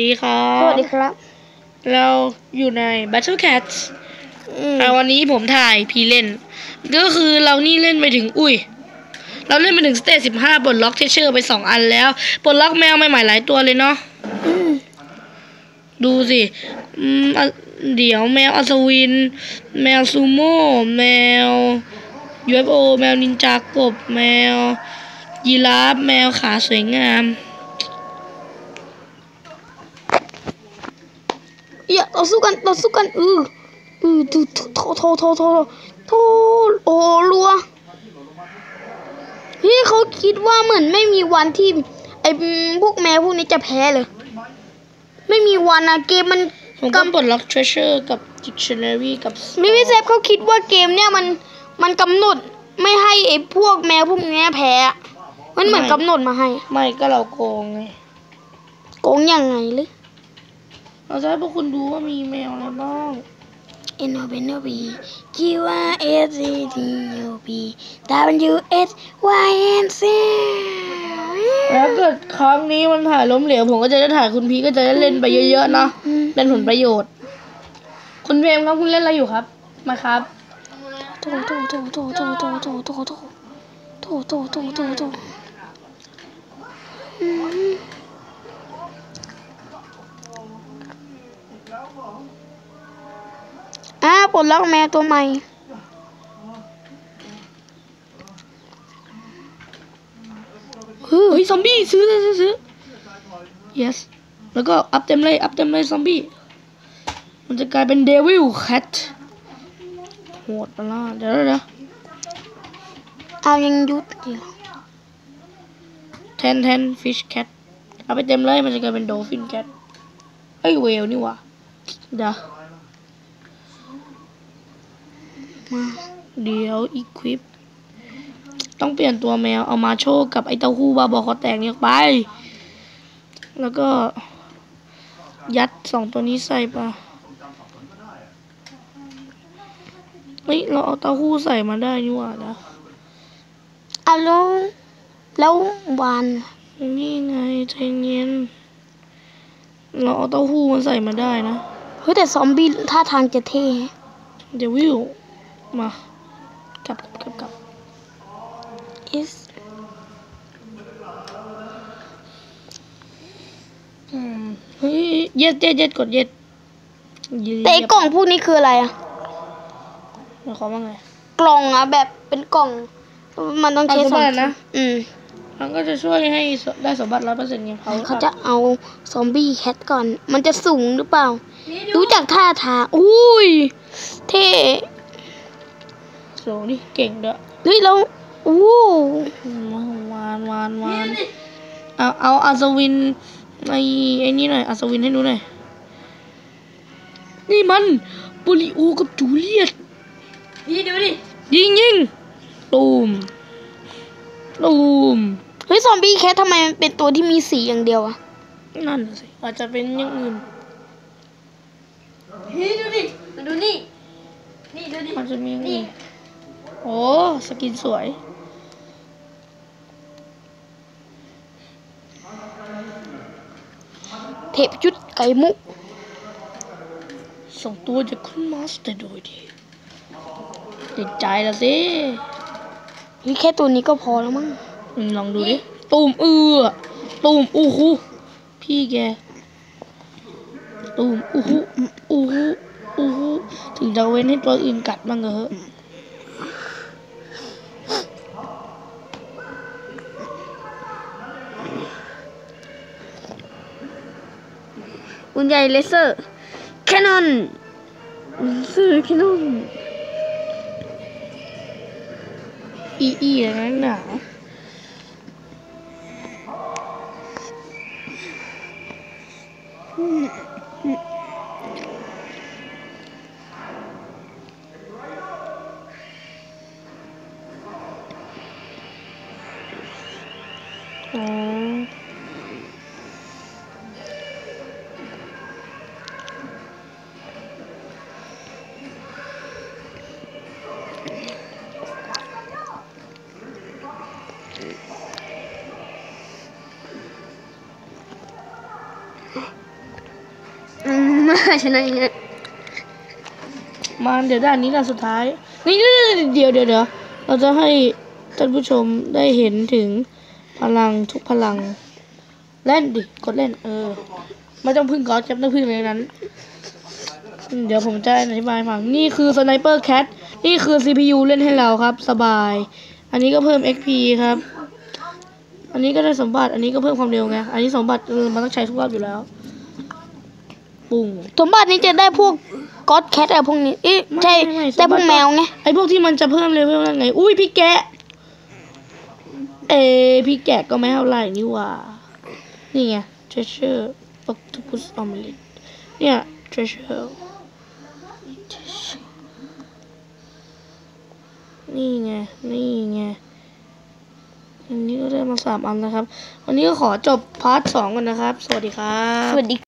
ดีครัสบวัสดีครับ เราอยู่ใน Battle Cats อืมอ่าวันนี้ผมถ่ายพีเล่น ก็คือเรานี่เล่นไปถึง อุ้ย เราเล่นไปถึงสเตจสิบห้าปลดล็อกเทเชอร์ไปสองอันแล้วปลดล็อกแมวใหม่ๆหลายตัวเลยเนาะอืมดูสิอืมอะเดี๋ยวแมวอัศวิน แมวซูโม่แมว UFO แมวนินจากบ แมวยีราฟแมวขาสวยงาม อียต่อสู้กันต่อสู้กันอืออือดูโทโทโทโทโทโอ้รัวพี่เขาคิดว่าเหมือนไม่มีวันที่ไอ้พวกแมวพวกนี้จะแพ้เลย ไม่มีวันนะเกมมันผมก็ปลดล็อก treasure กับ dictionary กับมิมิเซฟเขาคิดว่าเกมเนี่ยมันมันกำหนดไม่ให้ไอ้พวกแมวพวกเนี้ยแพ้อะมันเหมือนกำหนดมาให้ ไม่ก็เราโกงไง โกงยังไงเลย เราจะให้พวกคุณดูว่ามีแมวอะไรบ้าง N O B N O B Q R S C T U P W S Y N Z แล้วเกิดครั้งนี้มันถ่ายล้มเหลว ผมก็จะได้ถ่ายคุณพีก็จะได้เล่นไปเยอะๆเนาะอืมเป็นผลประโยชน์ คุณเพมครับคุณเล่นอะไรอยู่ครับ มาครับโถโถโถโถโถโถโถโถโถโถโถโถโถ อืมอ่าปลดล็อกแมวตัวใหม่เฮ้ยซอมบี้ซื้อซื้อซื้อซื้อ yes แล้วก็อัพเต็มเลยอัพเต็มเลยซอมบี้ มันจะกลายเป็นเดวิลแคทโหดปะล่ะเดี๋ยวเดี๋ยวเดี๋ยวเอายังยุดอยู่แทนแทนฟิชแคทเอาไปเต็มเลยมันจะกลายเป็นโดฟินแคทเฮ้ยเวลนี่หว่า เดี๋ยวมาเดี๋ยวอีควิป ต้องเปลี่ยนตัวแมว เอามาโชว์กับไอเต้าหู้บาบอคอแตกเนี่ยไป แล้วก็ ยัดสองตัวนี้ใส่ปะเฮ้ยเราเอาเต้าหู้ใส่มาได้นี่หว่านะเอาแล้วแล้ววานนี่ไงใจเย็นเราเอาเต้าหู้มาใส่มาได้นะ เฮ้ยแต่ซอมบี้ท่าทางจะเท่เดี๋ยววิวมากลับกลับกลับ is อืมเฮ้ยเย็ดเย็ดเย็ดกดเย็ดแต่ไอ้กล่องพวกนี้คืออะไรอะหมายความว่าไงกล่องอะแบบเป็นกล่อง มันต้องใช้เอาสมบัติสองนะ อืมมันก็จะช่วยให้ได้สมบัติร้อยเปอร์เซ็นต์ไงเขาเขาจะเอาซอมบี้แคทก่อน มันจะสูงหรือเปล่า ดูจากท่าทางอุ้ย เท่สูงดิเก่งด้วยเฮ้ยแล้วอู้อืมวานวานวานเอาเอาอัศวินไอ้ไอ้นี่หน่อยอัศวินให้ดูหน่อยนี่มันโปลิโอกับจูเลียตนี่ดูดิยิงยิงตูมตูมเฮ้ยซอมบี้แคททำไมมันเป็นตัวที่มีสีอย่างเดียวอะนั่นน่ะสิอาจจะเป็นอย่างอื่น นี่ดูดิมาดูนี่ นี่ดูดิอาจจะมีอย่างอื่นโอ้สกินสวย เทพยุทธไก่มุกส่งตัวจากคุณมาสเตอร์โดยดีติดใจละสิเฮ้ยแค่ตัวนี้ก็พอแล้วมั้งอืมลองดูดิ ตูมเอือตูมอู้หูพี่แก ตูมอู้หูอู้หูอู้หูถึงจะเว้นให้ตัวอื่นกัดบ้างก็เหอะอุนใหญ่เลเซอร์แคนนอนเลเซอร์แคนนอนอีอีอย่างนั้นหนา 嗯。嗯。 อชนะอย่างเงี้ยมาเดี๋ยวด้านนี้ด้านสุดท้าย นี่เดี๋ยวเดี๋ยวเดี๋ยวเราจะให้ท่านผู้ชมได้เห็นถึงพลังทุกพลัง เล่นดิกดเล่น เออไม่ต้องพึ่งก๊อตจะต้องพึ่งอะไรนั้น เดี๋ยวผมจะอธิบายฟังนี่คือสไนเปอร์แคทนี่คือ CPU เล่นให้เราครับ สบาย อันนี้ก็เพิ่ม XP ครับ อันนี้ก็ได้สมบัติ อันนี้ก็เพิ่มความเร็วไง อันนี้สมบัติเออมันต้องใช้ทุกรอบอยู่แล้ว ปุ้งสมบัตินี้จะได้พวกก็อดแคทอะไรพวกนี้เอ้ยไม่ใช่ไม่ไม่ได้พวสมบักติ แมวไง ไอพวกที่มันจะเพิ่มเลเวลนั่นไง อุ้ยพี่แกะ เอพี่แกะก็ไม่เท่าไหร่นี่หว่า นี่ไง treasure octopus omelet เนี่ย treasure นี่ไง นี่ไงอันนี้ก็ได้มาสามอันนะครับ วันนี้ก็ขอจบพาร์ทสองกันนะครับ สวัสดีครับ สวัสดี